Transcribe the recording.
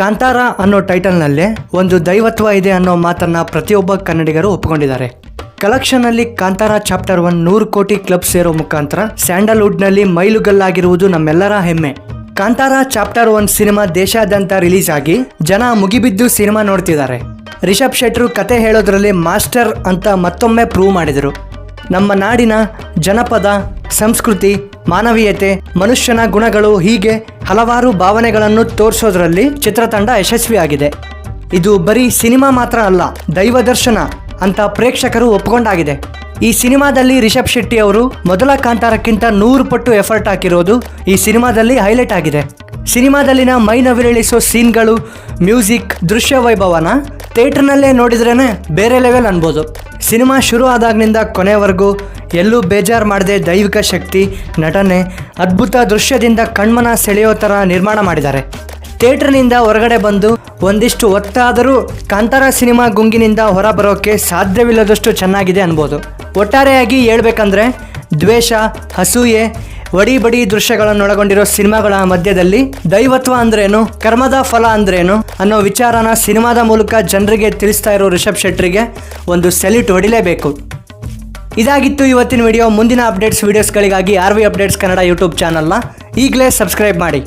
ಕಾಂತಾರ ಅನ್ನೋ ಟೈಟಲ್ನಲ್ಲಿ ಒಂದು ದೈವತ್ವ ಇದೆ ಅನ್ನೋ ಮಾತನ್ನ ಪ್ರತಿಯೊಬ್ಬ ಕನ್ನಡಿಗರು ಒಪ್ಪಿಕೊಂಡಿದ್ದಾರೆ. ಕಲೆಕ್ಷನ್ ಅಲ್ಲಿ ಕಾಂತಾರ ಚಾಪ್ಟರ್ ಒನ್ ನೂರು ಕೋಟಿ ಕ್ಲಬ್ ಸೇರೋ ಮುಖಾಂತರ ಸ್ಯಾಂಡಲ್ವುಡ್ನಲ್ಲಿ ಮೈಲುಗಲ್ಲಾಗಿರುವುದು ನಮ್ಮೆಲ್ಲರ ಹೆಮ್ಮೆ. ಕಾಂತಾರ ಚಾಪ್ಟರ್ ಒನ್ ಸಿನಿಮಾ ದೇಶಾದ್ಯಂತ ರಿಲೀಸ್ ಆಗಿ ಜನ ಮುಗಿಬಿದ್ದು ಸಿನಿಮಾ ನೋಡ್ತಿದ್ದಾರೆ. ರಿಷಬ್ ಶೆಟ್ರು ಕತೆ ಹೇಳೋದ್ರಲ್ಲಿ ಮಾಸ್ಟರ್ ಅಂತ ಮತ್ತೊಮ್ಮೆ ಪ್ರೂವ್ ಮಾಡಿದರು. ನಮ್ಮ ನಾಡಿನ ಜನಪದ, ಸಂಸ್ಕೃತಿ, ಮಾನವೀಯತೆ, ಮನುಷ್ಯನ ಗುಣಗಳು ಹೀಗೆ ಹಲವಾರು ಭಾವನೆಗಳನ್ನು ತೋರಿಸೋದ್ರಲ್ಲಿ ಚಿತ್ರತಂಡ ಯಶಸ್ವಿಯಾಗಿದೆ. ಇದು ಬರೀ ಸಿನಿಮಾ ಮಾತ್ರ ಅಲ್ಲ, ದೈವ ದರ್ಶನ ಅಂತ ಪ್ರೇಕ್ಷಕರು ಒಪ್ಪಿಕೊಂಡಾಗಿದೆ ಈ ಸಿನಿಮಾದಲ್ಲಿ ರಿಷಬ್ ಶೆಟ್ಟಿ ಅವರು ಮೊದಲ ಕಾಂತಾರಕ್ಕಿಂತ ನೂರು ಪಟ್ಟು ಎಫರ್ಟ್ ಹಾಕಿರೋದು ಈ ಸಿನಿಮಾದಲ್ಲಿ ಹೈಲೈಟ್ ಆಗಿದೆ. ಸಿನಿಮಾದಲ್ಲಿನ ಮೈ ನವಿರಳಿಸೋ ಸೀನ್ಗಳು, ಮ್ಯೂಸಿಕ್, ದೃಶ್ಯ ವೈಭವನ ಥಿಯೇಟರ್ನಲ್ಲೇ ನೋಡಿದ್ರೇ ಬೇರೆ ಲೆವೆಲ್ ಅನ್ಬೋದು. ಸಿನಿಮಾ ಶುರು ಆದಾಗ್ನಿಂದ ಕೊನೆವರೆಗೂ ಎಲ್ಲೂ ಬೇಜಾರು ಮಾಡದೆ ದೈವಿಕ ಶಕ್ತಿ, ನಟನೆ, ಅದ್ಭುತ ದೃಶ್ಯದಿಂದ ಕಣ್ಮನ ಸೆಳೆಯೋ ಥರ ನಿರ್ಮಾಣ ಮಾಡಿದ್ದಾರೆ. ಥಿಯೇಟರ್ನಿಂದ ಹೊರಗಡೆ ಬಂದು ಒಂದಿಷ್ಟು ಒತ್ತಾದರೂ ಕಾಂತಾರ ಸಿನಿಮಾ ಗುಂಗಿನಿಂದ ಹೊರಬರೋಕೆ ಸಾಧ್ಯವಿಲ್ಲದಷ್ಟು ಚೆನ್ನಾಗಿದೆ ಅನ್ಬೋದು. ಒಟ್ಟಾರೆಯಾಗಿ ಹೇಳ್ಬೇಕಂದ್ರೆ ದ್ವೇಷ ಅಸೂಯೆ ವಡಿ ಬಡಿ ದೃಶ್ಯಗಳನ್ನೊಳಗೊಂಡಿರೋ ಸಿನಿಮಾಗಳ ಮಧ್ಯದಲ್ಲಿ ದೈವತ್ವ ಅಂದ್ರೇನು, ಕರ್ಮದ ಫಲ ಅಂದ್ರೇನು ಅನ್ನೋ ವಿಚಾರನ ಸಿನಿಮಾದ ಮೂಲಕ ಜನರಿಗೆ ತಿಳಿಸ್ತಾ ಇರೋ ರಿಷಬ್ ಶೆಟ್ರಿಗೆ ಒಂದು ಸೆಲ್ಯೂಟ್ ಹೊಡಿಲೇಬೇಕು. ಇದಾಗಿತ್ತು ಇವತ್ತಿನ ವಿಡಿಯೋ. ಮುಂದಿನ updates, ವಿಡಿಯೋಸ್ಗಳಿಗಾಗಿ R V updates Kannada YouTube ಚಾನಲ್ನ ಈಗಲೇ ಸಬ್ಸ್ಕ್ರೈಬ್ ಮಾಡಿ.